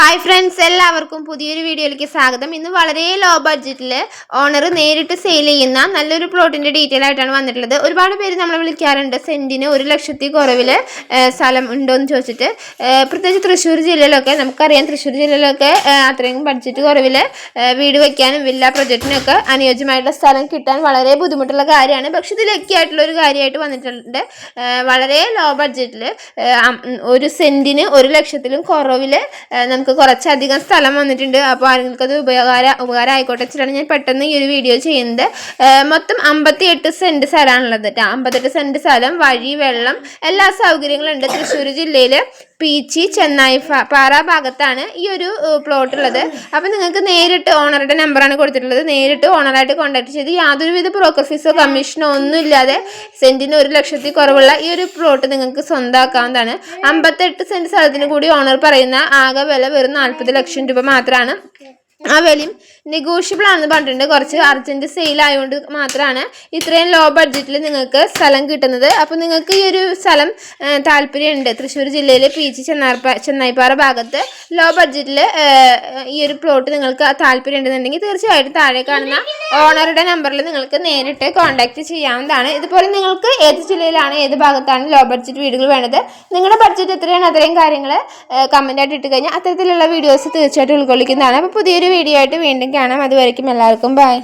Hi friends എല്ലാവർക്കും പുതിയൊരു വീഡിയോയിലേക്ക് സ്വാഗതം. ഇന്ന് വളരെ ലോ ബഡ്ജറ്റിൽ ഓണർ നേരിട്ട് സെയിൽ ചെയ്യുന്ന നല്ലൊരു പ്ലോട്ടിന്റെ ഡീറ്റെയിൽ ആയിട്ടാണ് വന്നിട്ടുള്ളത്. ഒരുപാട് പേര് നമ്മൾ വിളിക്കാറുണ്ട് സെന്റിന് ഒരു ലക്ഷത്തി കുറവിൽ സ്ഥലം ഉണ്ടോ എന്ന് ചോദിച്ചിട്ട് പ്രത്യേകിച്ച് തൃശ്ശൂർ ജില്ലയിലൊക്കെ നമുക്കറിയാം തൃശ്ശൂർ ജില്ലയിലൊക്കെ അത്രയും ബഡ്ജറ്റ് കുറവിൽ വീട് വയ്ക്കാനും വില്ല പ്രൊജക്റ്റിനൊക്കെ അനുയോജ്യമായിട്ടുള്ള സ്ഥലം കിട്ടാൻ വളരെ ബുദ്ധിമുട്ടുള്ള കാര്യമാണ്. പക്ഷേ ഇത് ലക്കി ആയിട്ടുള്ള ഒരു കാര്യമായിട്ട് വന്നിട്ടുണ്ട്. വളരെ ലോ ബഡ്ജറ്റിൽ ഒരു സെന്റിന് ഒരു ലക്ഷത്തിലും കുറവിൽ നമുക്ക് കുറച്ചധികം സ്ഥലം വന്നിട്ടുണ്ട്. അപ്പോൾ ആരെങ്കിലും അത് ഉപകാര ഉപകാരം ആയിക്കോട്ടെ വെച്ചിട്ടാണ് ഞാൻ പെട്ടെന്ന് ഈ ഒരു വീഡിയോ ചെയ്യുന്നത്. മൊത്തം അമ്പത്തി എട്ട് സെന്റ് സ്ഥലമാണുള്ളത് കേട്ടോ അമ്പത്തെട്ട് സെന്റ് സ്ഥലം വഴി വെള്ളം എല്ലാ സൗകര്യങ്ങളും ഉണ്ട് തൃശ്ശൂർ ജില്ലയിൽ പീച്ചി ചെന്നായി പാറ ഭാഗത്താണ് ഈ ഒരു പ്ലോട്ട് ഉള്ളത് അപ്പോൾ നിങ്ങൾക്ക് നേരിട്ട് ഓണറുടെ നമ്പറാണ് കൊടുത്തിട്ടുള്ളത്. നേരിട്ട് ഓണറായിട്ട് കോൺടാക്ട് ചെയ്ത് യാതൊരുവിധ ബ്രോക്കർ ഫീസോ കമ്മീഷനോ ഒന്നും ഇല്ലാതെ സെന്റിന് ഒരു ലക്ഷത്തിൽ കുറവുള്ള ഈ ഒരു പ്ലോട്ട് നിങ്ങൾക്ക് സ്വന്തമാക്കാവുന്നതാണ് അമ്പത്തെട്ട് സെന്റ് സ്ഥലത്തിന് കൂടി ഓണർ പറയുന്ന ആകെ വില വെറും നാൽപ്പത് ലക്ഷം രൂപ മാത്രമാണ്. ആ വിലയും നെഗോഷ്യബിൾ ആണെന്ന് പറഞ്ഞിട്ടുണ്ട്. കുറച്ച് അർജന്റ് സെയിൽ ആയതുകൊണ്ട് മാത്രമാണ് ഇത്രയും ലോ ബഡ്ജറ്റിൽ നിങ്ങൾക്ക് സ്ഥലം കിട്ടുന്നത്. അപ്പോൾ നിങ്ങൾക്ക് ഈ ഒരു സ്ഥലം താല്പര്യമുണ്ട് തൃശ്ശൂർ ജില്ലയിൽ പി ജി ചെന്നാർപ്പ ചെന്നായിപ്പാറ ഭാഗത്ത് ലോ ബഡ്ജറ്റിൽ ഈ ഒരു പ്ലോട്ട് നിങ്ങൾക്ക് താല്പര്യം ഉണ്ടെന്നുണ്ടെങ്കിൽ തീർച്ചയായിട്ടും താഴെ കാണുന്ന ഓണറുടെ നമ്പറിൽ നിങ്ങൾക്ക് നേരിട്ട് കോൺടാക്റ്റ് ചെയ്യാവുന്നതാണ്. ഇതുപോലെ നിങ്ങൾക്ക് ഏത് ജില്ലയിലാണ് ഏത് ഭാഗത്താണ് ലോ ബഡ്ജറ്റ് വീടുകൾ വേണ്ടത് നിങ്ങളുടെ ബഡ്ജറ്റ് എത്രയാണ് അത്രയും കാര്യങ്ങൾ കമന്റായിട്ട് ഇട്ട് കഴിഞ്ഞാൽ അത്തരത്തിലുള്ള വീഡിയോസ് തീർച്ചയായിട്ടും ഉൾക്കൊള്ളിക്കുന്നതാണ്. അപ്പോൾ പുതിയൊരു വീഡിയോ ആയിട്ട് വീണ്ടും കാണാം. അതുവരയ്ക്കും എല്ലാവർക്കും ബൈ